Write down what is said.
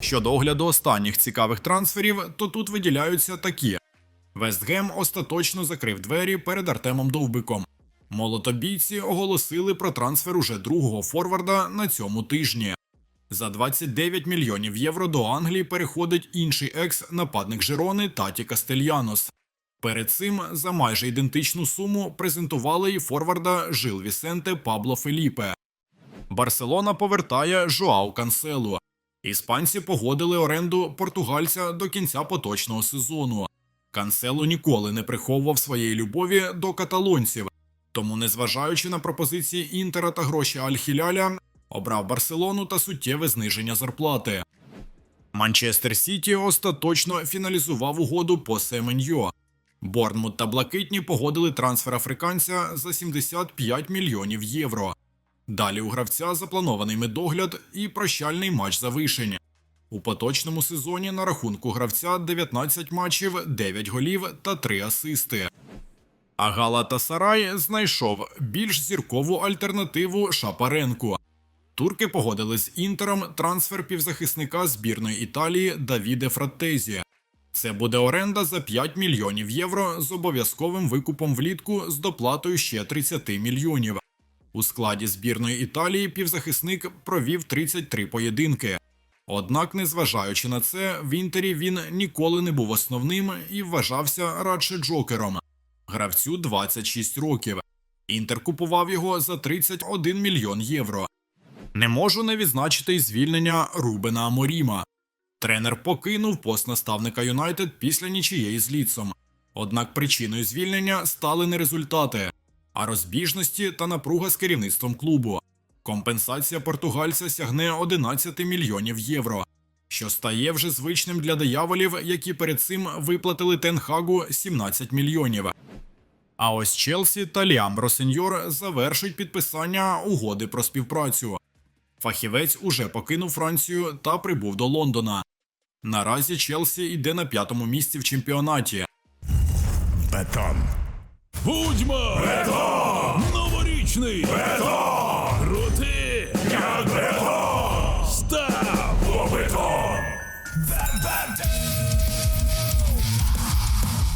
Щодо огляду останніх цікавих трансферів, то тут виділяються такі: Вестгем остаточно закрив двері перед Артемом Довбиком. Молотобійці оголосили про трансфер уже другого форварда на цьому тижні. За 29 мільйонів євро до Англії переходить інший екс-нападник Жирони Таті Кастельянос. Перед цим за майже ідентичну суму презентували і форварда Жил Вісенте Пабло Феліпе. Барселона повертає Жоау Канселу. Іспанці погодили оренду португальця до кінця поточного сезону. Кансело ніколи не приховував своєї любові до каталонців, тому, незважаючи на пропозиції Інтера та гроші Аль-Хіляля, обрав Барселону та суттєве зниження зарплати. Манчестер Сіті остаточно фіналізував угоду по Семеньо. Борнмут та Блакитні погодили трансфер африканця за 75 мільйонів євро. Далі у гравця запланований медогляд і прощальний матч за вишень. У поточному сезоні на рахунку гравця 19 матчів, 9 голів та 3 асисти. А Галатасарай знайшов більш зіркову альтернативу Шапаренку. Турки погодили з Інтером трансфер півзахисника збірної Італії Давіде Фраттезі. Це буде оренда за 5 мільйонів євро з обов'язковим викупом влітку з доплатою ще 30 мільйонів. У складі збірної Італії півзахисник провів 33 поєдинки. Однак, незважаючи на це, в інтері він ніколи не був основним і вважався радше джокером. Гравцю 26 років. Інтер купував його за 31 мільйон євро. Не можу не відзначити й звільнення Рубена Аморіма. Тренер покинув пост наставника Юнайтед після нічиєї з ліцом. Однак причиною звільнення стали не результати, а розбіжності та напруга з керівництвом клубу. Компенсація португальця сягне 11 мільйонів євро, що стає вже звичним для дияволів, які перед цим виплатили Тенхагу 17 мільйонів. А ось Челсі та Ліам Росеньор завершить підписання угоди про співпрацю. Фахівець уже покинув Францію та прибув до Лондона. Наразі Челсі йде на п'ятому місці в чемпіонаті. Бетон. Будьмо! Новорічний! Бетон!